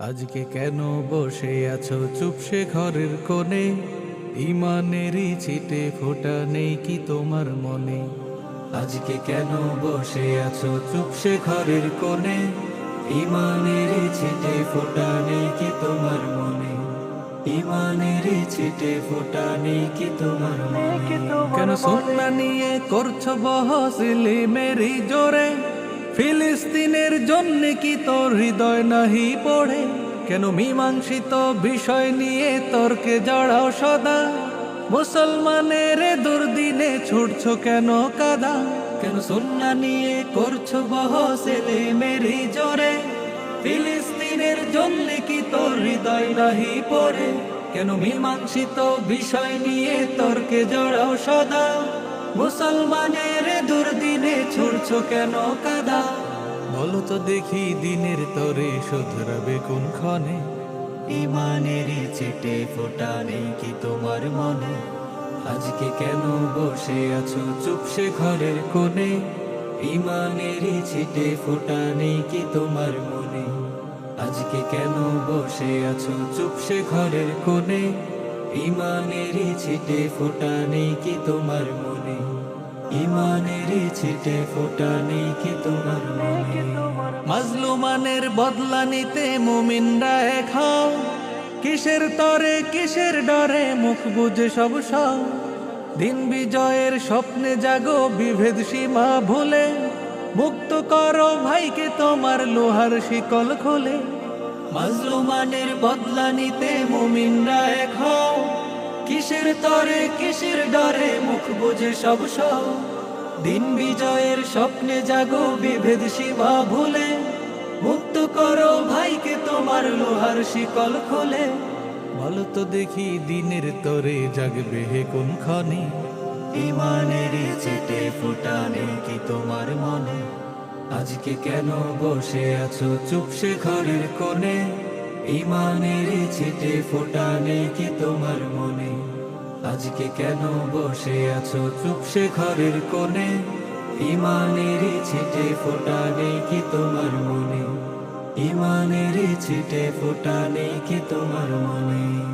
আজকে কেন বসে আছো চুপসে ঘরের কোণে? ইমানেরই ছিটে ফোটা নেই কি তোমার মনে? আজকে কেন বসে আছো চুপসে ঘরের কোণে? ইমানের ছিটে ফোটা নেই কি তোমার মনে? ইমানের ছিটে ফোটা নেই কি তোমার মনে? কেন সোনা নিয়ে করছ বহসিলি মেরি জোরে? ফিলিস্তিনের জন্য কি তোর হৃদয় নাহি পড়ে? কেন মীমাংসিত বিষয় নিয়ে তর্কে জড়াও সদা? মুসলমানের দুর্দিনে ছুটছো কেন কাদা? কেন সন্না নিয়ে করছ বহসেলে মেরি জোরে? ফিলিস্তিনের জন্য কি তোর হৃদয় নাহি পড়ে? কেন মীমাংসিত বিষয় নিয়ে তর্কে জড়াও সদা? মুসলমানের দুর্দিনে ছুটছো কেন কাদা? বলো তো দেখি দিনের তরে শুধরাবে কোন ক্ষণে? ইমানের চেটে ফোটা নেই কি তোমার মনে? আজকে কেন বসে আছো চুপসে ঘরের কোণে? ইমানের ছিটে ফোটা নেই কি তোমার মনে? আজকে কেন বসে আছো চুপসে ঘরের কোণে? ইমানের ছিটে ফোটা নেই কি তোমার মনে? ইমানের ছিটে ফোটা নেই কি তোমার মনে? মাজলুমানের বদলা নিতে মুমিনরা হও কিসের তরে, কিসের ডরে মুখ বুঝে সব সব। দিন বিজয়ের স্বপ্নে জাগো বিভেদ সীমা ভুলে। মুক্ত করো ভাইকে তোমার লোহার শিকল খোলে। মাজলুমানের বদলা নিতে মুমিনরা এক কিসের তরে, কিসের ডরে মুখ বুঝে সব সব দিন বিজয়ের স্বপ্নে জাগো বিভেদ সীমা ভুলে। মুক্ত করো ভাইকে তোমার লোহার শিকল খোলে। বলো তো দেখি দিনের তরে জাগবে হে কোন ক্ষণে ইমানের চেটে ফুটানে কি তোমার মনে? আজকে কেন বসে আছো? চুপসে ঘরের কোণে। ইমানের ছিটে ফোটা নেই কি তোমার মনে? আজকে কেন বসে আছো? চুপসে ঘরের কোণে। ইমানের ছিটে ফোটা নেই কি তোমার মনে? ইমানের ছিটে ফোটা নেই কি তোমার মনে?